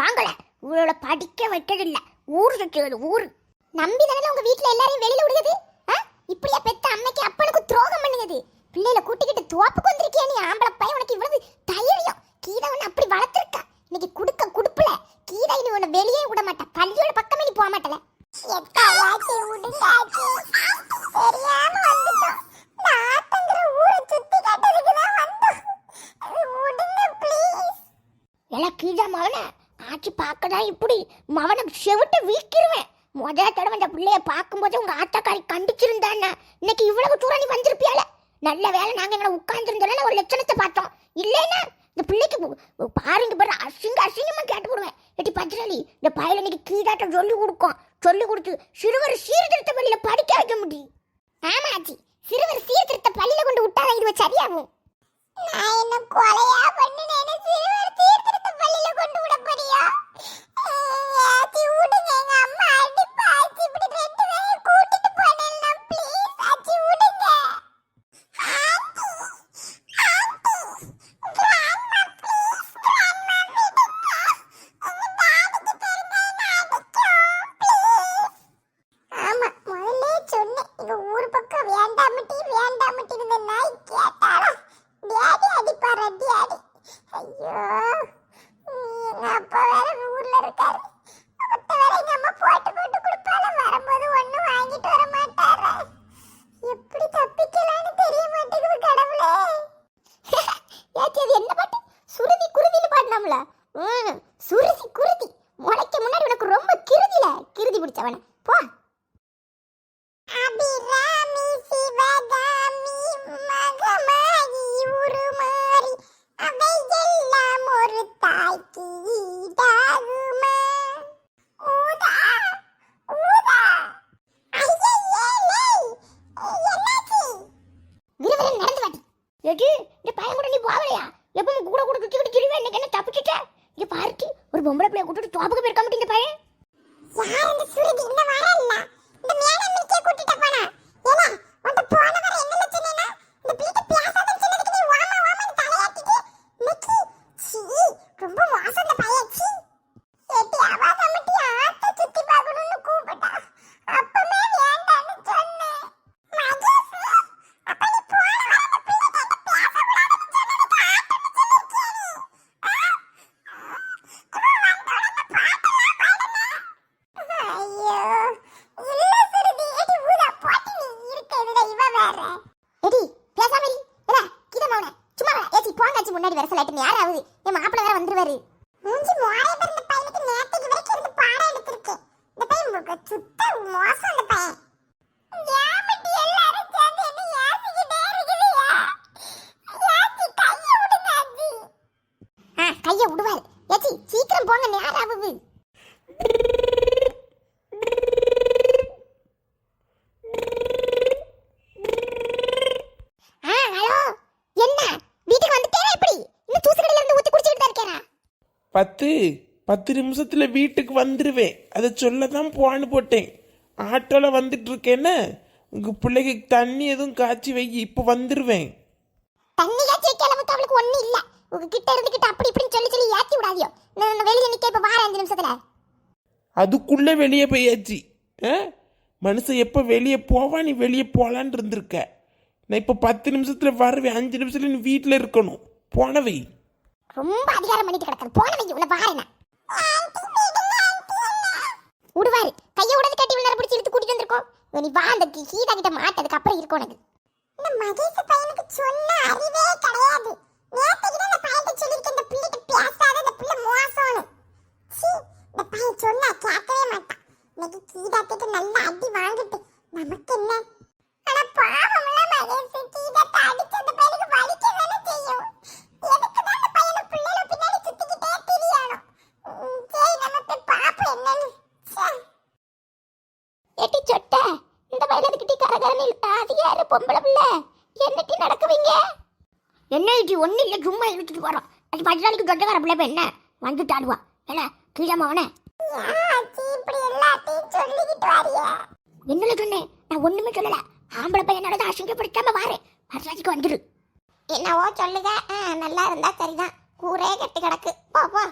வாங்கல. இவளோட படிக்க வைக்கிறதில்ல ஊர் சுற்றுவது ஊர். நம்பி தானே உங்க வீட்டுல எல்லாரையும் வெளியில விடுறது? இப்படியா பெத்த அம்மைக்கு அப்பனுக்கு துரோகம் பண்ணுது பிள்ளையில கூட்டிக்கிட்டு தோப்புக்கு வந்திருக்கியா நீ? ஆம்பளை பையன் உனக்கு இவ்வளவு தைரியம். கீதா உன்னை அப்படி வளர்த்துருக்கா? இன்னைக்கு குடுக்க குடுப்புல. கீதா இனி உன்னை வெளியே விட மாட்டா. பள்ளியோட பக்கமே நீ போக மாட்டல. எத்தாயாச்சி விடுங்க தெரியாம வந்துட்டோம் நாத்தங்கிற ஊரை சுத்தி காட்டுறதுக்கு தான் வந்தோம் விடுங்க ப்ளீஸ் எல்லாம் கீழே மவனை ஆச்சி பார்க்கதான் இப்படி? மவனை செவிட்டு வீக்கிருவேன். முதல் தடவை அந்த பிள்ளைய பார்க்கும்போது உங்க ஆத்தாக்காரி கண்டிச்சிருந்தான்னா இன்னைக்கு இவ்வளவு தூரம் நீ வந்திருப்பியால? நல்ல வேலை நாங்க எங்களை உட்கார்ந்துருந்தோம்ல ஒரு லட்சணத்தை பார்த்தோம். இல்லைன்னா இந்த பிள்ளைக்கு பாருங்க பாரு அசிங்க அசிங்கமா கேட்டு போடுவேன். எட்டி பத்திரலி இந்த பயில இன்னைக்கு கீழாட்டம் சொல்லி கொடுக்கும். சொல்லி கொடுத்து சிறுவர் சீர்திருத்த பள்ளியில படிக்க வைக்க முடியும் ஆமா ஆச்சி. சிறுவர் சீர்திருத்த பள்ளியில கொண்டு விட்டாதான் இது சரியாகும். நான் என்ன கொலையா பண்ணினேன்னு சிறுவர் சீர்திருத்த கொண்டு விட போறியா ஆச்சி விடுங்க எங்க அம்மா அடிப்பா ஆச்சி இப்படி ரெண்டு தப்பிச்சிட்ட இங்க ஒரு பொம்பளை பிள்ளைய கூட்டிட்டு தோப்புக்கு போயிருக்க மாட்டேங்க இந்த பையன். யார் இந்த சுருதி இன்னும் வரல இந்த மேடம் மிக்கே கூட்டிட்டு போனா? ஏல உன்ட போன வர என்ன சொன்னேனா இந்த பீட்ட மாப்பிள வேற வந்துருவாரு மூஞ்சி மோரைய பத்து பத்து நிமிஷத்துல வீட்டுக்கு வந்துடுவேன் அதை சொல்ல தான் போன்னு போட்டேன். ஆட்டோல வந்துட்டு இருக்கேன்னு உங்க பிள்ளைக்கு தண்ணி எதுவும் காய்ச்சி வை இப்போ வந்துடுவேன் தண்ணி காய்ச்சி வைக்க அளவுக்கு அவளுக்கு ஒண்ணும் இல்ல. உங்ககிட்ட இருந்துகிட்டு அப்படி இப்படின்னு சொல்லி சொல்லி ஏத்தி விடாதியோ. நான் வெளியே நிக்க இப்ப வார அஞ்சு நிமிஷத்துல. அதுக்குள்ள வெளியே போயாச்சு ஆ? மனுஷன் எப்போ வெளியே போவா நீ வெளியே போலான்னு இருந்திருக்க. நான் இப்போ பத்து நிமிஷத்துல வருவேன். அஞ்சு நிமிஷத்துல நீ வீட்டில் இருக்கணும். போனவை ரொம்ப அதிகாரம் பண்ணிட்டு கிடக்காது. போனவங்க உன்னை பாருங்க விடுவாரு கைய உடனே கட்டி விழுந்தார பிடிச்சி இழுத்து கூட்டிட்டு வந்திருக்கோம். நீ வா அந்த கீதா கிட்ட மாட்டதுக்கு அப்புறம் இருக்கும் உனக்கு. இந்த மகேஷ் பையனுக்கு சொன்ன அறிவே கிடையாது. நேத்துக்கு இந்த பையன் சொல்லிருக்கேன் இந்த பிள்ளைகிட்ட பேசாத இந்த பிள்ளை மோசம்னு. சீ இந்த பையன் சொன்னா கேட்கவே மாட்டான். இன்னைக்கு கீதா கிட்ட நல்ல அடி வாங்கிட்டு நமக்கு என்ன? ஆனா பாவம்ல மகேஷ் கீதா அடிச்சு அந்த பையனுக்கு வலிக்க தானே செய்யும்? எதுக்கு தான் பையனை பிள்ளைல பின்னாடி சுத்திக்கிட்டே திரியணும் உம், சரி நம்ம போய் பாப்போம் என்னன்னு ச்சே. ஏட்டி சொட்ட இந்த வயலுக்கிட்டி கரகரன்னு இழுத்தா அது யாரு பொம்பளை பிள்ளை. என்னட்டி நடக்குவீங்க? என்ன இது? ஒண்ணு இல்ல சும்மா இழுத்துட்டு போறோம். அது பத்து நாளைக்கு சொட்டக்கார பிள்ளை இப்ப என்ன? வந்துட்டு ஆடுவா. என்ன சொல்லிக்கிட்டு வாரியா? என்னல சொன்னேன் நான் ஒண்ணுமே சொல்லல. ஆம்பளை பையனோட அசிங்கப்படுத்தாம வாரேன் வரலாச்சிக்கு வந்துரு. என்னவோ சொல்லுங்க. நல்லா இருந்தா சரிதான். கூரே கட்டி கிடக்கு. போ போ.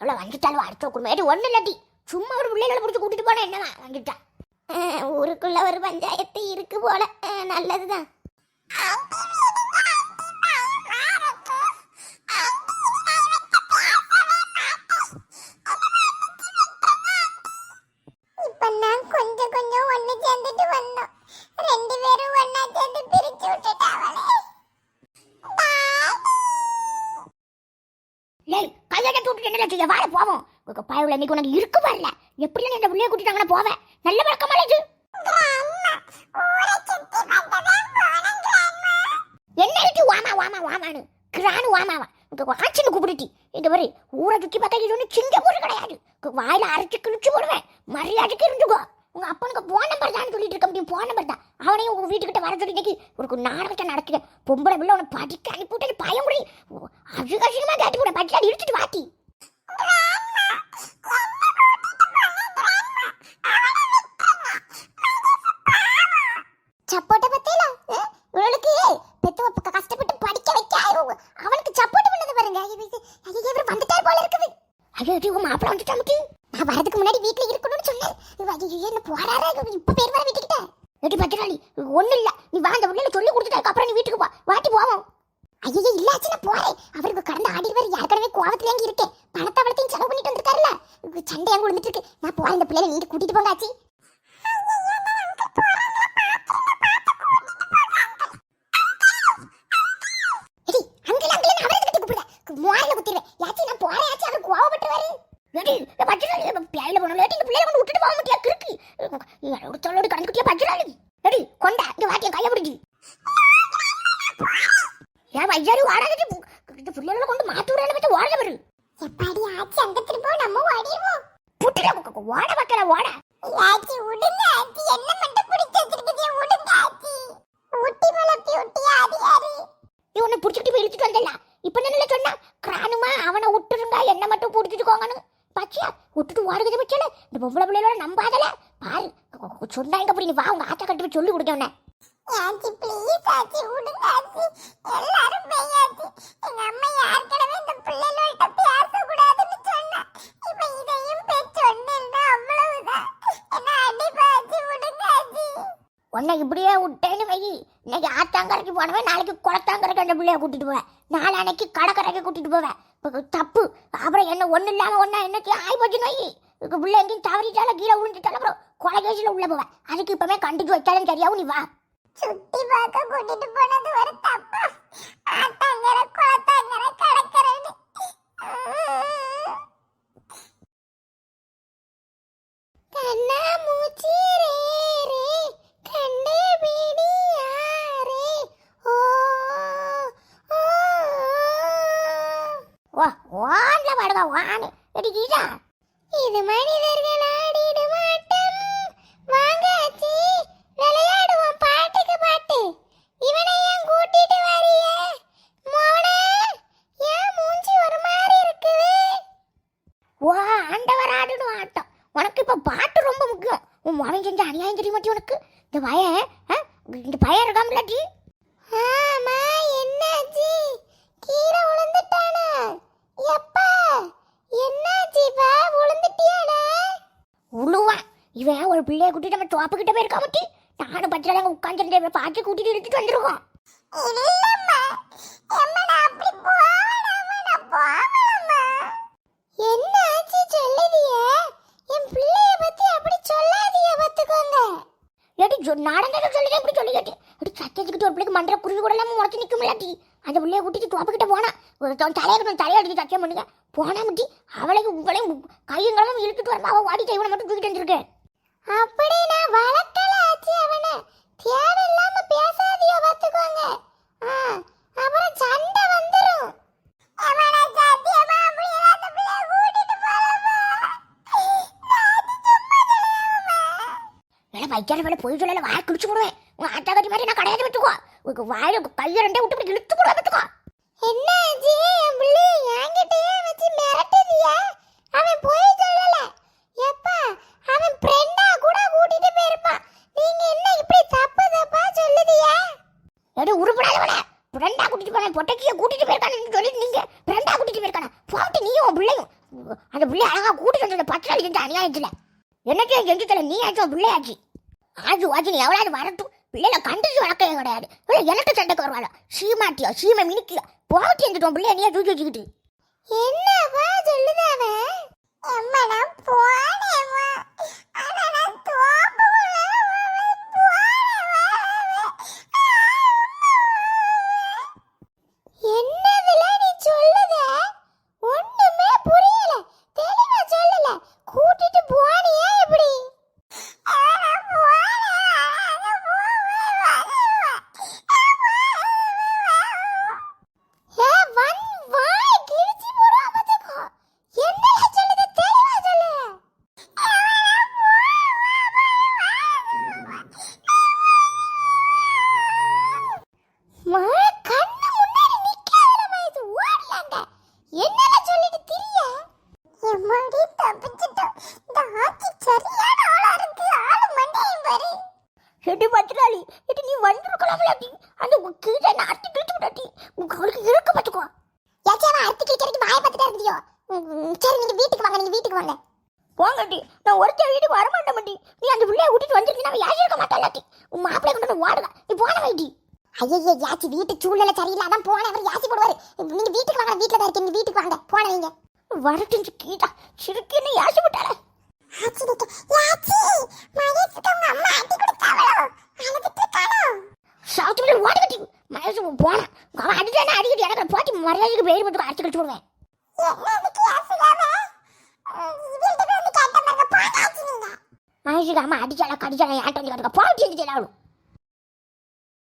அவ்வளோ வந்துட்டாலும் அடுத்த குடும்பம். ஒன்றும் இல்லாட்டி சும்மா ஒரு பிள்ளைகளை பிடிச்சி கூட்டிட்டு போனா என்னவா? வந்துட்டா. ஊருக்குள்ள ஒரு பஞ்சாயத்து இருக்கு போல. அஹ், நல்லதுதான். இப்ப நான் கொஞ்சம் கொஞ்சம் ஒண்ணு சேர்ந்துட்டு வந்தோம். ரெண்டு பேரும் ஒண்ணா சேர்ந்து பிரிச்சு விட்டுட்டாங்களே. லேய் கையாட்ட தூட்டு என்ன செய்ய? வாழ போவோம். உங்க பயவுல இன்னைக்கு உனக்கு இருக்கு வரல எப்படி இந்த பிள்ளைய கூட்டிட்டாங்கன்னா போவேன் நல்ல வழக்கமா இது என்ன இருக்கு வாமா வாமா வாமானு கிரானு வாமாவா வாட்சின்னு ஆச்சுன்னு கூப்பிடுட்டி. இந்த மாதிரி ஊரை சுற்றி பார்த்தா இது ஒன்றும் சிங்க சிங்கப்பூர் கிடையாது. வாயில் அரைச்சி கிழிச்சு போடுவேன். மரியாதைக்கு இருந்துக்கோ. உங்கள் அப்பனுக்கு போன் நம்பர் தான் சொல்லிட்டு இருக்க முடியும். போன் நம்பர் தான். அவனையும் உங்கள் வீட்டுக்கிட்ட வர சொல்லி இன்னைக்கு ஒரு நாடகத்தை நடக்குது பொம்பளை பிள்ளை உன படிக்க அனுப்பிவிட்டு பயம் முடி அசுகசியமா கேட்டு கூட பட்டியாடி இழுத்துட்டு வாட்டி சப்போட்ட பத்தியில இவளுக்கு பெத்தவ பக்க கஷ்டப்பட்டு படிக்க வைக்க அவ- அவனுக்கு சப்போர்ட் பண்ணது பாருங்க ஐயோ, இது- ஐயோ, இவர் வந்துட்டார் போல இருக்குது ஐயோ இது உன் மாப்பிள்ள வந்துட்டா முட்டி நான் வரதுக்கு முன்னாடி வீட்ல இருக்கணும்னு சொன்னேன் இவ, ஐயோ என்ன போறாரா இப்ப பேர் வர வீட்டுக்கிட்ட. எட்டி பத்திராளி ஒண்ணு இல்ல. நீ வா உடனே சொல்லி கொடுத்துட்டு அப்புறம் நீ வீட்டுக்கு போ வாட்டி போவோம். ஐயோ இல்லாச்சு நான் போறேன். அவருக்கு கடந்து ஆடிடுவார் ஏற்கனவே கோவத்துல எங்க இருக்கேன். பணத்தை அவளத்தையும் செலவு பண்ணிட்டு வந்திருக்காருல்ல சண்டை எங்க விழுந்துட்டு இருக்கு. நான் போறேன் இந்த பிள்ளைய நீங்க கூட்டிட்டு போங்க ஆச்சி. எடி அங்கிள் அங்கிள் அவரை கிட்ட கூப்பிட போறேன் யாச்சி அவர் கோவப்பட்டுவாரு எடி பச்சராளி பிள்ளைல போன லேட்டி இந்த பிள்ளைல கொண்டு விட்டுட்டு போக முடியாது கிறுக்கு ஒரு தொல்லோடு கடந்து குட்டியா பச்சராளி எடி கொண்டா இங்க வாட்டிய கைய பிடிச்சி ஏன் வையாரி வாடாதடி இந்த பிள்ளைகளை கொண்டு மாத்தி விடுறேன்னு பத்தி ஓட வரு எப்பாடி ஆச்சி அங்க திரும்ப நம்ம ஓடிடுவோம் புட்டுல ஓட வைக்கல ஓட ஆச்சி விடுங்க ஆச்சி என்ன மட்டும் பிடிச்சு வச்சிருக்கீங்க விடுங்க ஆச்சி ஊட்டி மலப்பி ஊட்டி ஆடி ஆடி இவனை பிடிச்சிட்டு போய் இழுத்துட்டு வந்தல இப்ப என்ன சொன்னா கிரானுமா அவனை விட்டுருங்க என்ன மட்டும் பிடிச்சிட்டுக்கோங்கன்னு பாச்சியா விட்டுட்டு ஓடுகிறது பச்சல இந்த பொம்பளை பிள்ளைகளோட நம்பாதல பாரு சொன்னாங்க அப்படி நீ வா உங்க ஆத்தா கட்டி போய் சொல்லி கொடுக்க உன்னை. ஆச்சி ப்ளீஸ் ஆச்சி விடுங்க ஆச்சி. எல்லாரும் பேயாச்சி எங்க அம்மா ஏற்கனவே இந்த பிள்ளைகளோட பேசக்கூடாதுன்னு சொன்னா. இப்ப இதையும் பேச்சு சொன்னேன்னா அவ்வளவுதான். என்ன அடிப்பாச்சி விடுங்க ஆச்சி. உன்னை இப்படியே விட்டேன்னு வை. இன்னைக்கு ஆத்தாங்கரைக்கு போனவன் நாளைக்கு குளத்தாங்கரைக்கு அந்த பிள்ளைய கூட்டிட்டு போவேன். நாளானைக்கு கடற்கரைக்கு கூட்டிட்டு போவேன். இப்ப தப்பு. அப்புறம் என்ன ஒண்ணு இல்லாம ஒண்ணா என்னைக்கு ஆய் போச்சுன்னு வை. இதுக்கு பிள்ளை எங்கேயும் தவறிட்டால கீழே விழுந்துட்டால அப்புறம் கொலை கேசில் உள்ள போவேன். அதுக்கு இப்பவே கண்டிச்சு வச்சாலும் சரியாவும் நீ வா. சுத்தி பார்க்க கூட்டிட்டு போனது ஒரு தப்பு. ஆத்தாங்கரை குளத்தாங்கரை கடற்கரைன்னு. கண்ணா மூச்சி ரே ரே. கண்ணே பிடி யாரே? ஓ ஓ. வான்ல வான் கீதா. இது மனிதர்கள் ஆடிடும் ஆட்டம் வாங்காச்சி விளையாடுவோம் பாட்டுக்கு பாட்டு இவனை ஏன் கூட்டிட்டு வரியே மோனே ஏன் மூஞ்சி ஒரு மாதிரி இருக்குது வா ஆண்டவர் ஆடிடும் ஆட்டம் பாட்டு ரொம்ப முக்கியம். உன் மகன் செஞ்ச அநியாயம் தெரியுமா டி உனக்கு? இந்த பய ஆ? இந்த பையன் இருக்காமலாட்டி ஆமா என்னாச்சு? கீழே விழுந்துட்டானா? எப்பா என்னாச்சுப்பா விழுந்துட்டியாடா? உழுவான். இவன் ஒரு பிள்ளைய கூட்டிட்டு நம்ம தோப்பு கிட்ட போயிருக்கா முட்டி நானும் பச்சை உட்காந்துருந்தேன் பாட்டி கூட்டிட்டு இழுத்துட்டு வந்துருக்கோம் இல்லம்மா அம்மா நான் அப்படி போவேனாமா நான் போவேனாமா என்ன ஆச்சு சொல்லுதியே என் பிள்ளைய பத்தி அப்படி சொல்லாதீங்க பாத்துக்கோங்க ஏடி நடந்ததை சொல்லுங்க இப்படி சொல்லி கேட்டி அப்படி சத்தியத்துக்கிட்டு ஒரு பிள்ளைக்கு மண்டல குருவி கூட இல்லாம முறைச்சு நிற்கும் இல்லாட்டி அந்த பிள்ளைய கூட்டிட்டு தோப்புக்கிட்ட போனா ஒரு தன் தலையை கொஞ்சம் தலையை அடிச்சு சத்தியம் பண்ணுங்க போனா முட்டி அவளையும் உங்களையும் கையங்களும் இழுத்துட்டு வரமா? அவ வாடி இவனை மட்டும் தூக்கிட்டு வந்திருக்கேன் அப்படி நான் வளர்க்கல ஆச்சு அவனை. தேவையில்லாம பேசாதீங்க பாத்துக்கோங்க ஆ, அப்புறம் சண்டை வேலை வைக்காத வேலை போய் சொல்லல வாய கிழிச்சு போடுவேன். உன் ஆட்டா கட்டி மாதிரி நான் கிடையாது விட்டுக்கோ வாயில கையை ரெண்டே விட்டு இழுத்து போடுவேன் விட்டுக்கோ என்ன ஆச்சு என் பிள்ளை என்கிட்டயே வச்சு மிரட்டுதியா அவன் போய் சொல்லல. எப்பா அவன் ஃப்ரெண்டா கூட கூட்டிட்டு போயிருப்பான். நீங்க என்ன இப்படி தப்பு தப்பா சொல்லுதியா? எடு உருப்படாதவன ஃப்ரெண்டா கூட்டிட்டு போனேன். பொட்டக்கிய கூட்டிட்டு போயிருக்கானு சொல்லி நீங்க? ஃப்ரெண்டா கூட்டிட்டு போயிருக்கான? போட்டு நீயும் உன் பிள்ளையும். கூட்டு செஞ்சது பத்திரம் செஞ்ச அநியாயத்துல. என்னக்கே செஞ்சு தர நீ ஆச்சும் பிள்ளையாச்சு. ஆஜு ஆஜு எவ்வளவு வரட்டும். பிள்ளைல கண்டிச்சு வளர்க்கவே கிடையாது. இல்லை எனக்கு சண்டைக்கு வருவாள்? சீமாட்டியா? சீமை மினிக்கியா? போட்டி இருந்துட்டோம் பிள்ளை நீயே தூக்கி வச்சுக்கிட்டு. என்னவா சொல்லுதாவே அம்மா நான் போனேம்மா. ஆனா நான் தோப்பு நீ சொல்லுத ஒண்ணுமே புரியல தெளிவா சொல்லல கூட்டிட்டு போனியா எப்படி ஏ, வன் வாய் கிழிச்சு போடுவா பாத்துக்கோ. என்னடா சொல்லுது? தெளிவா சொல்லு. மழை கண்ணு முன்னாடி நிக்காதடா இது ஓடலாங்க. என்னடா சொல்லிட்டு திரிய? எம்மாடி தப்பிச்சிட்டோம். இந்த ஆச்சி சரியான ஆளா இருக்கு. ஆளு மண்டையும் பாரு. எடி பத்திராளி இது நீ வந்திருக்கலாம்லாடி அந்த கீழே நாட்டி கிழிச்சு விடாட்டி உங்களுக்கு இருக்க பார்த்துக்கோ ஏச்சாவா அறுத்து கிழிக்கிறதுக்கு வாயை பார்த்துட்டே இருந்தியோ சரி நீங்க வீட்டுக்கு வாங்க நீங்க வீட்டுக்கு வாங்க. போங்கட்டி நான் ஒருத்தர் வீட்டுக்கு வர மாட்டேன் மாட்டி நீ அந்த பிள்ளைய விட்டுட்டு வந்துருக்கீங்க நான் யாரும் இருக்க மாட்டேன் உன் மாப்பிள்ளை கொண்டு வந்து வாடுங்க நீ போன வைட்டி ஐயோ யாச்சி வீட்டு சூழ்நிலை சரியில்லை அதான் போன அவர் யாச்சி போடுவாரு. நீங்க வீட்டுக்கு வாங்க வீட்டுல தான் இருக்கீங்க வீட்டுக்கு வாங்க. போன வைங்க. வரட்டு கீதா சிறுக்குன்னு யாசி விட்டா ஆச்சி நிக்க யாச்சி மகேஷுக்கு அவங்க அம்மா அடி கொடுத்தாவளோ அழுதுட்டு இருக்காளோ சாத்துக்குள்ள ஓடிக்கிட்டு மகேஷ் போனான் அவன் அடிச்சானே அடிக்கிட்டு எனக்கு போட்டி பேர் போட்டு அடிச்சு கழிச்சு விடுவேன் மகேஷுக்கு அம்மா அடிச்சால கடிச்சால ஏன்ட்டு வந்து போட்டி இருந்துச்சு